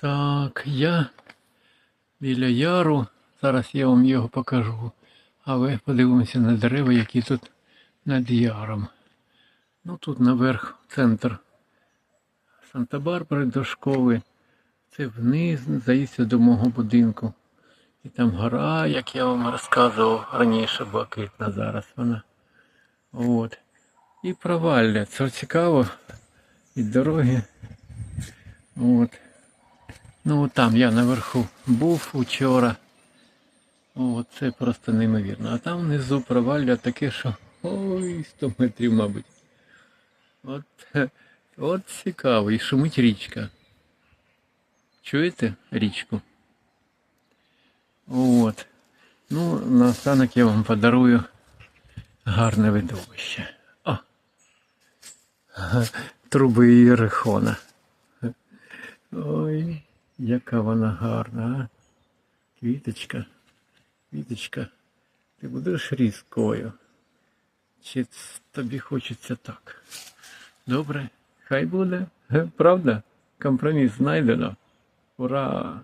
Так, я біля яру. Зараз я вам його покажу. А ви подивимося на дерева, які тут над яром. Ну тут наверх центр Санта-Барбари до школи. Це вниз, здається, до мого будинку. І там гора, як я вам розказував раніше, блакитна зараз вона. От. І провалля. Це цікаво. І дороги. От. Ну там я наверху був учора. О, це просто неймовірно. А там внизу провалля таке, що ой, 100 метрів, мабуть. От, е, от цікаво, і шумить річка. Чуєте річку? От. Ну, наостанок я вам подарую гарне видовище. О! Труби Єрихона. Ой, яка вона гарна, а? Квіточка, квіточка, ти будеш різкою? Чи тобі хочеться так? Добре, хай буде. Правда? Компроміс знайдено. Ура!